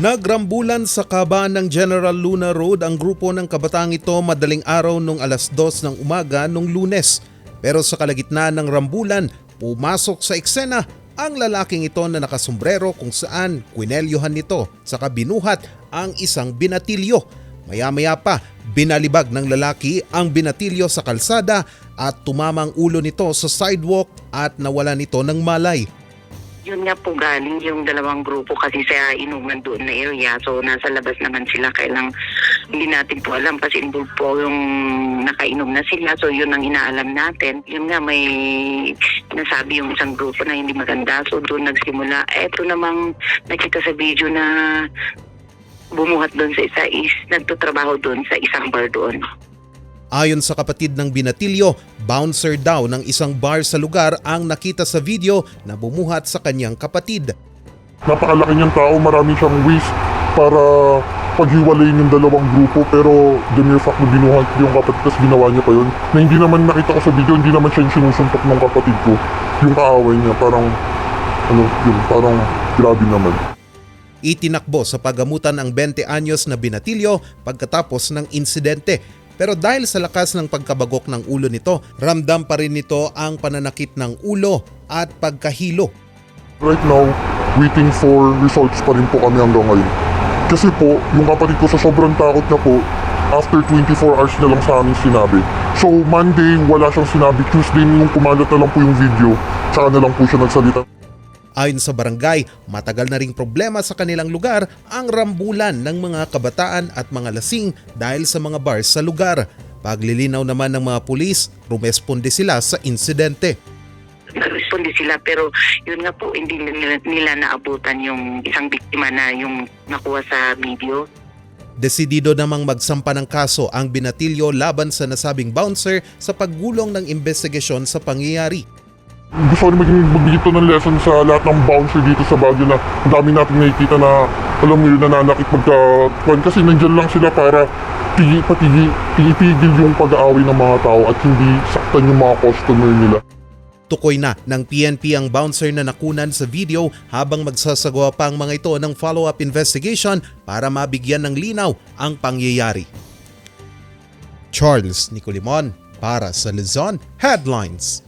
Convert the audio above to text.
Nagrambulan sa kabaan ng General Luna Road ang grupo ng kabataan ito madaling araw nung alas 2 ng umaga nung lunes. Pero sa kalagitnaan ng rambulan, pumasok sa eksena ang lalaking ito na nakasombrero kung saan kwinelyohan nito sa kabinuhat ang isang binatilyo. Maya-maya pa, binalibag ng lalaki ang binatilyo sa kalsada at tumamang ulo nito sa sidewalk at nawala nito ng malay. Yun nga po galing yung dalawang grupo kasi sa inuman doon na area. So nasa labas naman sila kailang hindi natin po alam kasi involved po yung nakainom na sila. So yun ang inaalam natin. Yun nga may nasabi yung isang grupo na hindi maganda. So doon nagsimula. Eto namang nakita sa video na bumuhat doon sa isa is nagtotrabaho doon sa isang bar doon. Ayon sa kapatid ng binatilyo, bouncer daw ng isang bar sa lugar ang nakita sa video na bumuhat sa kanyang kapatid. Napakalaki niyang tao, marami siyang ways para paghiwalayin yung dalawang grupo pero the mere fact na binuhat yung kapatid tapos ginawa niya pa yun na hindi naman nakita ko sa video hindi naman siya yung sinusuntok ng kapatid ko yung kaaway niya parang ano yun parang grabe naman Itinakbo sa pagamutan ang 20 anyos na binatilyo pagkatapos ng insidente. Pero dahil sa lakas ng pagkabagok ng ulo nito, ramdam pa rin nito ang pananakit ng ulo at pagkahilo. right now waiting for results pa rin po kami hanggang ngayon. Kasi po yung kapatid ko sa sobrang takot niya po after 24 hours na lang sa amin sinabi. So Monday wala siyang sinabi. Tuesday nung kumalat na lang po yung video tsaka na lang po siya nagsalita Ayon sa barangay, matagal na ring problema sa kanilang lugar ang rambulan ng mga kabataan at mga lasing dahil sa mga bars sa lugar. Paglilinaw naman ng mga pulis, rumesponde sila sa insidente. Responde sila pero yun nga po hindi nila, nila naabutan yung isang biktima na yung nakuha sa video. Desidido namang magsampa ng kaso ang binatilyo laban sa nasabing bouncer sa paggulong ng investigasyon sa pangyayari. Gusto ko rin maging magbigay ng lesson sa lahat ng bouncer dito sa Baguio na ang dami natin nakikita na alam mo yun nananakit magka kwan kasi nandyan lang sila para tigi, patigi, itigil yung pag-aaway ng mga tao at hindi saktan yung mga customer nila. Tukoy na ng PNP ang bouncer na nakunan sa video habang magsasagawa pa ang mga ito ng follow-up investigation para mabigyan ng linaw ang pangyayari. Charles Nicolimon para sa Luzon Headlines.